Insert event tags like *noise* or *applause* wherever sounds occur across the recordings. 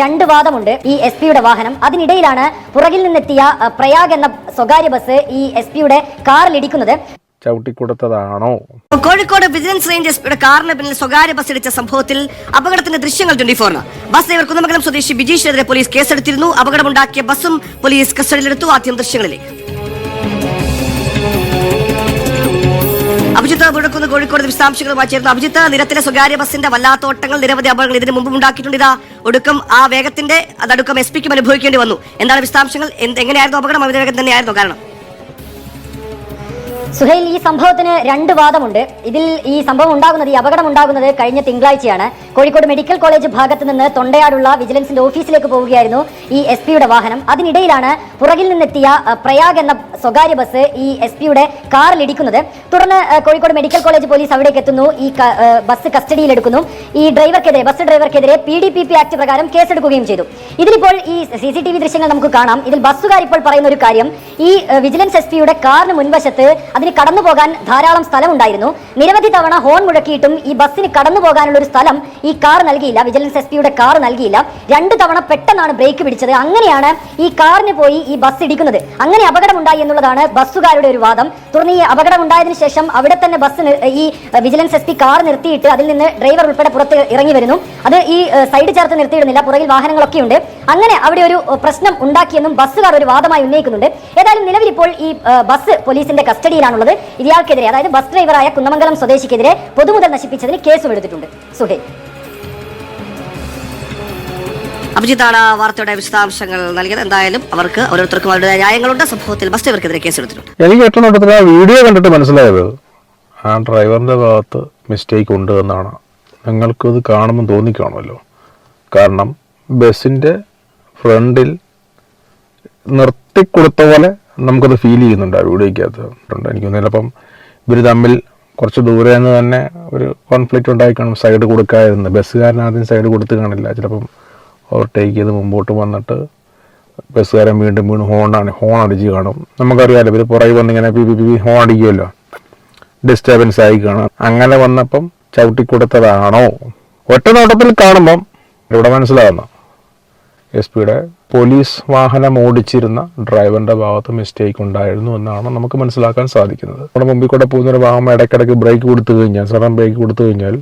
രണ്ട് വാദമുണ്ട് ഈ എസ് പിയുടെ വാഹനം. അതിനിടയിലാണ് പുറകിൽ നിന്നെത്തിയ പ്രയാഗ് എന്ന സ്വകാര്യ ബസ് ഈ എസ് പിയുടെ കാറിൽ ഇടിക്കുന്നത്. ചവിട്ടിക്കൊടുത്തതാണോ? കോഴിക്കോട് വിജിലൻസ് റേഞ്ച് എസ് പിയുടെ കാറിന് പിന്നിൽ സ്വകാര്യ ബസ് ഇടിച്ച സംഭവത്തിൽ അപകടത്തിന്റെ ദൃശ്യങ്ങൾ ട്വന്റി ഫോറിന്. ബസ് ഡ്രൈവർ കുന്നമംഗലം സ്വദേശി ബിജീഷിനെതിരെ പോലീസ് കേസെടുത്തിരുന്നു. അപകടമുണ്ടാക്കിയ ബസ്സും പോലീസ് കസ്റ്റഡിയിലെടുത്തു. ആദ്യം ദൃശ്യങ്ങളിലേക്ക്. അഭിജിത്ത് കോഴിക്കോട് വിശദാംശങ്ങളുമായി ചേർന്നു അഭിജിത്ത്. നിരത്തിലെ സ്വകാര്യ ബസിന്റെ വല്ലാത്ത ഓട്ടങ്ങൾ നിരവധി അപകടങ്ങൾ ഇതിനു മുമ്പ് ഉണ്ടാക്കിയിട്ടുണ്ട് ഇതാ ഒടുക്കം ആ വേഗത്തിന്റെ അതടുക്കം എസ് പിക്കും അനുഭവിക്കേണ്ടി വന്നു. എന്താണ് വിശദാംശങ്ങൾ? എങ്ങനെയായിരുന്നു അപകടം? അതിവേഗം തന്നെയായിരുന്നു കാരണം. സുഹൈൽ ഈ സംഭവത്തിന് രണ്ട് വാദമുണ്ട്. ഇതിൽ ഈ സംഭവം ഉണ്ടാകുന്നത് ഈ അപകടം ഉണ്ടാകുന്നത് കഴിഞ്ഞ തിങ്കളാഴ്ചയാണ്. കോഴിക്കോട് മെഡിക്കൽ കോളേജ് ഭാഗത്ത് നിന്ന് തൊണ്ടയാടുള്ള വിജിലൻസിന്റെ ഓഫീസിലേക്ക് പോവുകയായിരുന്നു ഈ എസ് പിയുടെ വാഹനം. അതിനിടയിലാണ് പുറകിൽ നിന്നെത്തിയ പ്രയാഗ് എന്ന സ്വകാര്യ ബസ് ഈ എസ് പിയുടെ കാറിൽ ഇടിക്കുന്നത്. തുടർന്ന് കോഴിക്കോട് മെഡിക്കൽ കോളേജ് പോലീസ് അവിടേക്ക് എത്തുന്നു. ഈ ബസ് കസ്റ്റഡിയിലെടുക്കുന്നു ഈ ഡ്രൈവർക്കെതിരെ bus ഡ്രൈവർക്കെതിരെ P D P P act പ്രകാരം കേസെടുക്കുകയും ചെയ്തു. ഇതിലിപ്പോൾ ഈ സി സി ടി വി ദൃശ്യങ്ങൾ നമുക്ക് കാണാം. ഇതിൽ ബസ്സുകാർ ഇപ്പോൾ പറയുന്ന ഒരു കാര്യം. ഈ വിജിലൻസ് എസ് പിയുടെ കാറിന് മുൻവശത്ത് അതിന് കടന്നു പോകാൻ ധാരാളം സ്ഥലം ഉണ്ടായിരുന്നു നിരവധി തവണ ഹോൺ മുഴക്കിയിട്ടും ഈ ബസ്സിന് കടന്നു പോകാനുള്ള ഒരു സ്ഥലം ഈ കാർ നൽകിയില്ല. വിജിലൻസ് എസ് പിയുടെ കാർ നൽകിയില്ല. രണ്ട് തവണ പെട്ടെന്നാണ് ബ്രേക്ക് പിടിച്ചത്. അങ്ങനെയാണ് ഈ കാറിന് പോയി ഈ ബസ് ഇടിക്കുന്നത്. അങ്ങനെ അപകടമുണ്ടായി എന്നുള്ളതാണ് ബസ്സുകാരുടെ ഒരു വാദം. തുടർന്ന് ഈ അപകടം ഉണ്ടായതിനു ശേഷം അവിടെ തന്നെ ബസ് ഈ വിജിലൻസ് എസ് പി കാർ നിർത്തിയിട്ട് അതിൽ നിന്ന് ഡ്രൈവർ ഉൾപ്പെടെ പുറത്ത് ഇറങ്ങി വരുന്നു. അത് ഈ സൈഡ് ചേർത്ത് നിർത്തിയിടുന്നില്ല. പുറകിൽ വാഹനങ്ങളൊക്കെ ഉണ്ട് അങ്ങനെ അവിടെ ഒരു പ്രശ്നം ഉണ്ടാക്കിയെന്നും ബസ്സുകാർ ഒരു വാദമായി ഉന്നയിക്കുന്നുണ്ട്. ഏതായാലും നിലവിൽ ഇപ്പോൾ ഈ ബസ് പോലീസിന്റെ കസ്റ്റഡിയിലാണുള്ളത് ഇയാൾക്കെതിരെ അതായത് ബസ് ഡ്രൈവറായ കുന്നമംഗലം സ്വദേശിക്കെതിരെ പൊതുമുതൽ നശിപ്പിച്ചതിന് കേസും എടുത്തിട്ടുണ്ട്. സുഹേൽ. അഭിജിത്താണ് ആ വാർത്തയുടെ വിശദാംശങ്ങൾ നൽകിയത്. എന്തായാലും അവർക്ക് ഓരോരുത്തർക്കും അവരുടെ ന്യായങ്ങളുണ്ട്. സംഭവത്തിൽ ബസ് ഡ്രൈവർക്കെതിരെ കേസെടുത്തിട്ടുണ്ട് എനിക്ക് ഏറ്റവും നോട്ടത്തിൽ ആ വീഡിയോ കണ്ടിട്ട് മനസ്സിലായത് ആ ഡ്രൈവറിന്റെ ഭാഗത്ത് മിസ്റ്റേക്ക് ഉണ്ട് എന്നാണ്. നിങ്ങൾക്കത് കാണുമ്പോൾ തോന്നിക്കാണുമല്ലോ. കാരണം ബസ്സിന്റെ ഫ്രണ്ടിൽ നിർത്തിക്കൊടുത്ത പോലെ നമുക്കത് ഫീൽ ചെയ്യുന്നുണ്ട്. ആ വീഡിയോയ്ക്കകത്ത് എനിക്ക് തോന്നിയപ്പം ഇവർ തമ്മിൽ കുറച്ച് ദൂരെ നിന്ന് തന്നെ ഒരു കോൺഫ്ലിക്റ്റ് ഉണ്ടായി കാണും സൈഡ് കൊടുക്കാതിരുന്ന് ബസ്സുകാരൻ ആദ്യം സൈഡ് കൊടുത്ത് കാണില്ല. ചിലപ്പം ഓവർടേക്ക് ചെയ്ത് മുമ്പോട്ട് വന്നിട്ട് ബസ്സുകാരൻ വീണ്ടും വീണ്ടും ഹോണാണ് ഹോൺ അടിച്ച് കാണും. നമുക്കറിയാമല്ലോ ഇവർ പുറകെ വന്നിങ്ങനെ പി പി പി ഹോൺ അടിക്കുമല്ലോ. ഡിസ്റ്റർബൻസ് ആയി കാണാം. അങ്ങനെ വന്നപ്പം ചവിട്ടിക്കൊടുത്തതാണോ? ഒറ്റ നോട്ടത്തിൽ കാണുമ്പം ഇവിടെ മനസ്സിലാവുന്ന. എസ് പിയുടെ പോലീസ് വാഹനം ഓടിച്ചിരുന്ന ഡ്രൈവറിന്റെ ഭാഗത്ത് മിസ്റ്റേക്ക് ഉണ്ടായിരുന്നു എന്നാണ് നമുക്ക് മനസ്സിലാക്കാൻ സാധിക്കുന്നത്. നമ്മുടെ മുമ്പിൽ കൂടെ പോകുന്നൊരു വാഹനം ഇടയ്ക്കിടയ്ക്ക് ബ്രേക്ക് കൊടുത്തു കഴിഞ്ഞാൽ സഡൻ ബ്രേക്ക് കൊടുത്തു കഴിഞ്ഞാൽ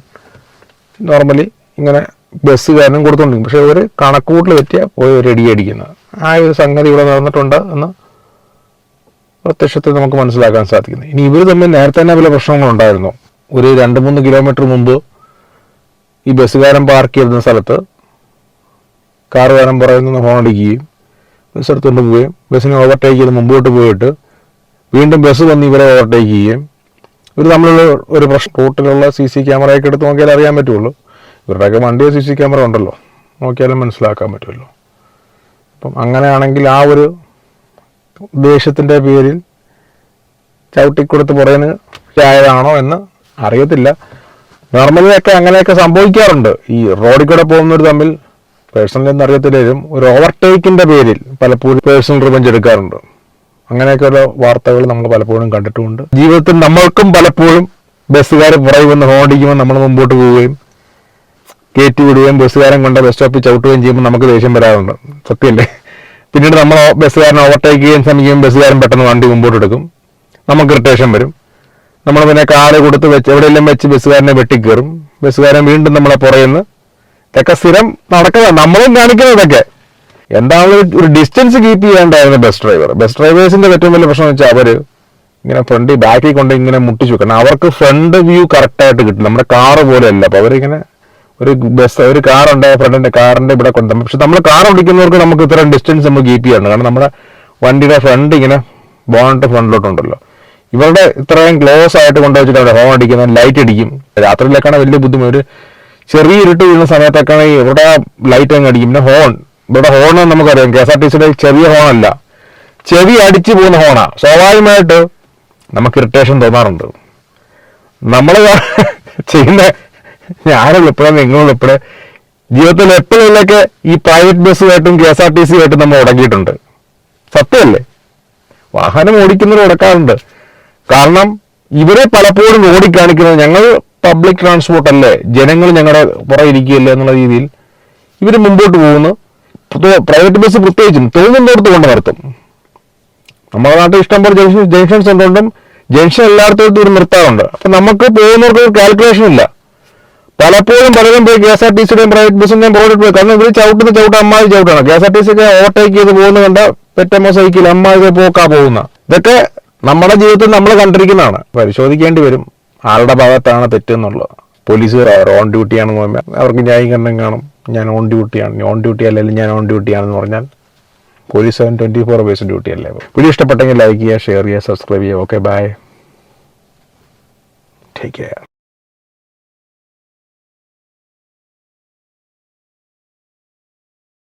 നോർമലി ഇങ്ങനെ ബസ് കാരണം കൊടുത്തോണ്ടിരിക്കും. പക്ഷെ ഒരു കണക്കൂട്ടിൽ പറ്റിയ പോയി അടി അടിക്കുന്നത് ആ ഒരു സംഗതി ഇവിടെ നടന്നിട്ടുണ്ട് എന്ന് പ്രത്യക്ഷത്തിൽ നമുക്ക് മനസ്സിലാക്കാൻ സാധിക്കുന്നു. ഇനി ഇവർ തമ്മിൽ നേരത്തെ തന്നെ പല പ്രശ്നങ്ങളുണ്ടായിരുന്നു ഒരു രണ്ട് മൂന്ന് കിലോമീറ്റർ മുമ്പ് ഈ ബസ്സുകാരൻ പാർക്ക് ചെയ്തിരുന്ന സ്ഥലത്ത് കാറുകാരൻ പുറകിൽ നിന്ന് ഹോൺ അടിക്കുകയും ബസ് എടുത്തുകൊണ്ട് പോവുകയും. ബസ്സിനെ ഓവർടേക്ക് ചെയ്ത് മുമ്പോട്ട് പോയിട്ട് വീണ്ടും ബസ് വന്ന് ഇവരെ ഓവർടേക്ക് ചെയ്യുകയും. ഇവർ തമ്മിലുള്ള ഒരു പ്രശ്നം റൂട്ടിലുള്ള സി സി ക്യാമറയൊക്കെ എടുത്ത് നോക്കിയാൽ അറിയാൻ പറ്റുള്ളൂ. ഇവരുടെയൊക്കെ വണ്ടിയെ സി സി ക്യാമറ ഉണ്ടല്ലോ. നോക്കിയാലും മനസ്സിലാക്കാൻ പറ്റുമല്ലോ. അപ്പം അങ്ങനെയാണെങ്കിൽ ആ ഒരു ദേഷ്യത്തിന്റെ പേരിൽ ചവിട്ടിക്കൊടുത്ത് പുറകിന് ആയതാണോ എന്ന് അറിയത്തില്ല. നോർമലി ഒക്കെ അങ്ങനെയൊക്കെ സംഭവിക്കാറുണ്ട്. ഈ റോഡിൽ കൂടെ പോകുന്നവർ തമ്മിൽ പേഴ്സണലി ഒന്നും അറിയത്തില്ലെങ്കിലും ഒരു ഓവർടേക്കിന്റെ പേരിൽ പലപ്പോഴും പേഴ്സണൽ റിവഞ്ച് എടുക്കാറുണ്ട്. അങ്ങനെയൊക്കെ ഉള്ള വാർത്തകൾ നമ്മൾ പലപ്പോഴും കണ്ടിട്ടുമുണ്ട് ജീവിതത്തിൽ നമ്മൾക്കും പലപ്പോഴും ബസ്സുകാർ പുറകെ വന്ന് ഹോണിക്കുമ്പോൾ നമ്മൾ മുമ്പോട്ട് പോവുകയും കയറ്റി വിടുകയും ബസ്സുകാരൻ കൊണ്ട് ബസ് സ്റ്റോപ്പിൽ ചവിട്ടുകയും ചെയ്യുമ്പോൾ നമുക്ക് ദേഷ്യം വരാറുണ്ട്. സത്യമല്ലേ പിന്നീട് നമ്മൾ ബസ്സുകാരനെ ഓവർടേക്ക് ചെയ്യാൻ ശ്രമിക്കുകയും ബസ്സുകാരൻ പെട്ടെന്ന് വണ്ടി മുമ്പോട്ട് എടുക്കും. നമുക്ക് ഇറിറ്റേഷൻ വരും. നമ്മൾ പിന്നെ കാറ് കൊടുത്ത് വെച്ച് എവിടെയെല്ലാം വെച്ച് ബസ്സുകാരനെ വെട്ടിക്കയറും ബസ്സുകാരൻ വീണ്ടും നമ്മളെ പുറയുന്നു ഇതൊക്കെ സ്ഥിരം നടക്കുന്നതാണ് നമ്മളും കാണിക്കുന്നതൊക്കെ എന്താണ് ഒരു- ഡിസ്റ്റൻസ് കീപ്പ് ചെയ്യേണ്ടായിരുന്നു ബസ് ഡ്രൈവർ ബസ് ഡ്രൈവേഴ്സിന്റെ ഏറ്റവും വലിയ പ്രശ്നം വെച്ചാൽ അവർ ഇങ്ങനെ ഫ്രണ്ട് ബാക്കിൽ കൊണ്ട് ഇങ്ങനെ മുട്ടിച്ചു വെക്കണം. അവർക്ക് ഫ്രണ്ട് വ്യൂ കറക്റ്റ് ആയിട്ട് കിട്ടും നമ്മുടെ കാറ് പോലെയല്ല. അപ്പൊ അവരിങ്ങനെ ഒരു ബസ് ഒരു കാർ ഉണ്ട് ഫ്രണ്ടിന്റെ കാറിന്റെ ഇവിടെ കൊണ്ട് പക്ഷെ നമ്മൾ കാർ ഓടിക്കുന്നവർക്ക് നമുക്ക് ഇത്രയും ഡിസ്റ്റൻസ് നമ്മൾ കീപ്പ് ചെയ്യണം. കാരണം നമ്മുടെ വണ്ടിയുടെ ഫ്രണ്ട് ഇങ്ങനെ ബോണിന്റെ ഫ്രണ്ടിലോട്ടുണ്ടല്ലോ ഇവരുടെ ഇത്രയും ക്ലോസ് ആയിട്ട് കൊണ്ടുവച്ചിട്ട് അവിടെ ഹോൺ അടിക്കുന്ന ലൈറ്റ് അടിക്കും. രാത്രിയിലേക്കാണ് വലിയ ബുദ്ധിമുട്ട്. ചെറിയ ഇരുട്ട് വീഴുന്ന സമയത്തൊക്കെയാണ് ഇവിടെ ലൈറ്റ് അങ്ങ് അടിക്കും. പിന്നെ ഹോൺ ഇവിടെ ഹോൺ നമുക്കറിയാം. കെ എസ് ആർ ടി സിയുടെ ചെറിയ ഹോണല്ല ചെവി അടിച്ചു പോകുന്ന ഹോണാ സ്വാഭാവികമായിട്ട് നമുക്ക് ഇറിറ്റേഷൻ തോന്നാറുണ്ട്. *laughs* നമ്മൾ ചെയ്യുന്ന ഞാനുള്ള ഇപ്പോഴും നിങ്ങളുള്ള ഇപ്പോഴും ജീവിതത്തിൽ എപ്പോഴുള്ളൊക്കെ ഈ പ്രൈവറ്റ് ബസ്സുമായിട്ടും കെ എസ് ആർ ടി സിയുമായിട്ടും നമ്മൾ ഉടങ്ങിയിട്ടുണ്ട് സത്യമല്ലേ? വാഹനം ഓടിക്കുന്നവർ ഉടക്കാറുണ്ട്. കാരണം ഇവരെ പലപ്പോഴും ഓടിക്കാണിക്കുന്നത് ഞങ്ങൾ പബ്ലിക് ട്രാൻസ്പോർട്ട് അല്ലേ? ജനങ്ങൾ ഞങ്ങളുടെ പുറകെ ഇരിക്കുകയല്ലേ എന്നുള്ള രീതിയിൽ ഇവർ മുമ്പോട്ട് പോകുന്നു. പ്രൈവറ്റ് ബസ് പ്രത്യേകിച്ചും തോന്നുന്നിടത്ത് കൊണ്ട് നിർത്തും നമ്മുടെ നാട്ടിൽ ഇഷ്ടംപോലെ ജംഗ്ഷൻ ജംഗ്ഷൻസ് ഉണ്ടും ജംഗ്ഷൻ എല്ലായിടത്തും ഒരു നിർത്താറുണ്ട്. അപ്പൊ നമുക്ക് പോകുന്നവർക്ക് ഒരു കാൽക്കുലേഷൻ ഇല്ല. പലപ്പോഴും പലരും പോയി കെ എസ് ആർ ടി സിയുടെയും പ്രൈവറ്റ് ബസ്സിന്റെയും റോഡിൽ പോയി. കാരണം ഇവർ ചവിട്ടുന്ന ചവിട്ട് അമ്മായി ചവിട്ടാണ്. കെ എസ് ആർ ടി സിക്ക് ഓവർടേക്ക് ചെയ്ത് പോകുന്ന കണ്ട പെറ്റമ്മ സൈക്കിൾ അമ്മായി പോക്കാ പോകുന്ന. ഇതൊക്കെ നമ്മുടെ ജീവിതത്തിൽ നമ്മൾ കണ്ടിരിക്കുന്നതാണ്. പരിശോധിക്കേണ്ടി വരും. ആരുടെ ഭാഗത്താണ് തെറ്റെന്നുള്ളത്. പോലീസുകാർ ഓൺ ഡ്യൂട്ടിയാണെന്ന് പറഞ്ഞാൽ അവർക്ക് ന്യായീകരണം കാണും. ഞാൻ ഓൺ ഡ്യൂട്ടിയാണ്. ഓൺ ഡ്യൂട്ടി അല്ലെങ്കിൽ ഞാൻ ഓൺ ഡ്യൂട്ടിയാണെന്ന് പറഞ്ഞാൽ police seven twenty four base duty അല്ലേ വീഡിയോ ഇഷ്ടപ്പെട്ടെങ്കിൽ ലൈക്ക് ചെയ്യുക ഷെയർ ചെയ്യുക സബ്സ്ക്രൈബ് ചെയ്യുക. Okay bye take care